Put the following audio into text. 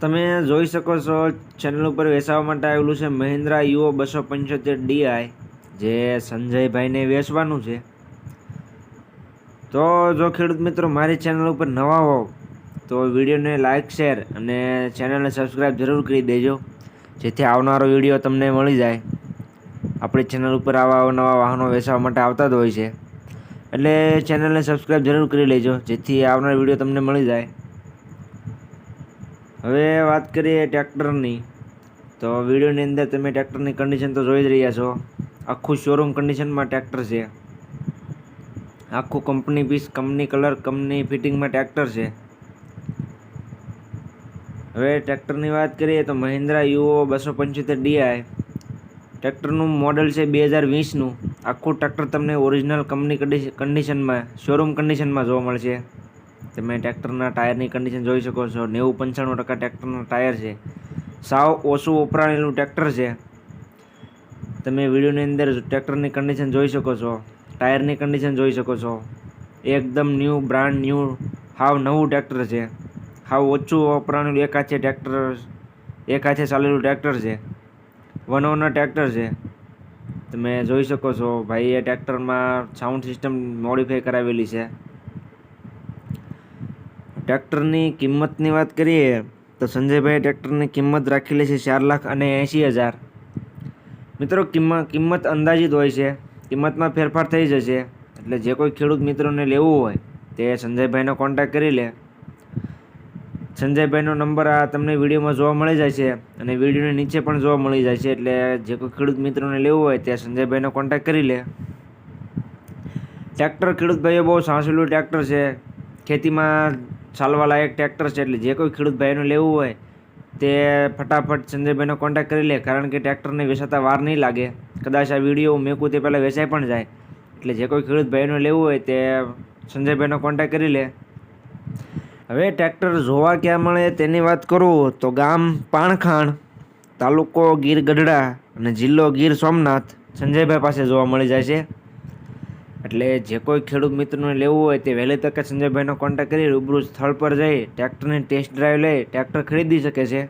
તમે જોઈ શકો છો ચેનલ ઉપર વેચાવા માટે આવેલું છે મહિન્દ્રા યુઓ બસો પંચોતેર ડીઆઈ જે સંજયભાઈને વેચવાનું છે. તો જો ખેડૂત મિત્રો મારી ચેનલ ઉપર નવા હોવ, તો વિડીયોને લાઇક શેર અને ચેનલને સબસ્ક્રાઈબ જરૂર કરી દેજો, જેથી આવનારો વીડિયો તમને મળી જાય. આપણી ચેનલ ઉપર આવા નવા વાહનો વેચવા માટે આવતા જ હોય છે. એટલે ચેનલને સબસ્ક્રાઈબ જરૂર કરી લેજો, જેથી આવનાર વીડિયો તમને મળી જાય. હવે વાત કરીએ ટ્રેક્ટરની. તો વિડીયોની અંદર તમે ટ્રેક્ટરની કન્ડિશન તો જોઈ જ રહ્યા છો. આખું શોરૂમ કન્ડિશનમાં ટ્રેક્ટર છે. આખું company piece company colour company ફિટિંગમાં tractor છે. હવે ટ્રેક્ટરની વાત કરીએ તો મહિન્દ્રા યુઓ બસો પંચોતેર ડીઆઈ ટ્રેક્ટરનું મોડલ છે બે હજાર વીસનું. આખું ટ્રેક્ટર તમને ઓરિજિનલ કંપની કન્ડિશનમાં શોરૂમ કન્ડિશનમાં જોવા મળશે. તમે ટ્રેક્ટરના ટાયરની કન્ડિશન જોઈ શકો છો. નેવું પંચાણું ટકા ટ્રેક્ટરના ટાયર છે. સાવ ઓછું વપરાયેલું ટ્રેક્ટર છે. તમે વિડીયોની અંદર ટ્રેક્ટરની કન્ડિશન જોઈ શકો છો. ટાયરની કન્ડિશન જોઈ શકો છો. એકદમ ન્યૂ બ્રાન્ડ ન્યૂ હાવ નવું ટ્રેક્ટર છે. હાવ ઓછું વપરાયેલું એક હાથે ટ્રેક્ટર એક હાથે ચાલેલું ટ્રેક્ટર છે. વન ઓનર ટ્રેક્ટર છે. તમે જોઈ શકો છો ભાઈ એ ટ્રેક્ટરમાં સાઉન્ડ સિસ્ટમ મોડિફાઈ કરાવેલી છે. ટ્રેક્ટરની કિંમતની વાત કરીએ, તો સંજયભાઈ ટ્રેક્ટરની કિંમત રાખેલી છે ચાર લાખ અને એંશી હજાર. મિત્રો, કિંમત કિંમત અંદાજિત હોય છે. કિંમતમાં ફેરફાર થઈ જશે. એટલે જે કોઈ ખેડૂત મિત્રોને લેવું હોય, તે સંજયભાઈનો કોન્ટેક્ટ કરી લે. સંજયભાઈનો નંબર આ તમને વિડીયોમાં જોવા મળી જાય છે અને વિડીયોની નીચે પણ જોવા મળી જાય છે. એટલે જે કોઈ ખેડૂત મિત્રોને લેવું હોય, તે સંજયભાઈનો કોન્ટેક્ટ કરી લે. ટ્રેક્ટર, ખેડૂત ભાઈઓ બહુ સાંસેલું ટ્રેક્ટર છે. ખેતીમાં ચાલવા લાયક ટ્રેક્ટર છે એટલે જે કોઈ ખેડૂત ભાઈનું લેવું હોય તે ફટાફટ સંજયભાઈનો કોન્ટેક્ટ કરી લે, કારણ કે ટ્રેક્ટરને વેચાતા વાર નહીં લાગે. કદાચ આ વીડિયો મેકું તે પહેલાં વેચાઈ પણ જાય. એટલે જે કોઈ ખેડૂત ભાઈનું લેવું હોય તે સંજયભાઈનો કોન્ટેક્ટ કરી લે. હવે ટ્રેક્ટર જોવા ક્યાં મળે તેની વાત કરું તો ગામ પાણખાણ, તાલુકો ગીર ગઢડા અને જિલ્લો ગીર સોમનાથ સંજયભાઈ પાસે જોવા મળી જાય છે. એટલે જે કોઈ ખેડૂત મિત્રને લેવું હોય તે વહેલી તકે સંજયભાઈનો કોન્ટેક્ટ કરી રૂબરૂ સ્થળ પર જઈ ટ્રેક્ટરની ટેસ્ટ ડ્રાઈવ લઈ ટ્રેક્ટર ખરીદી શકે છે.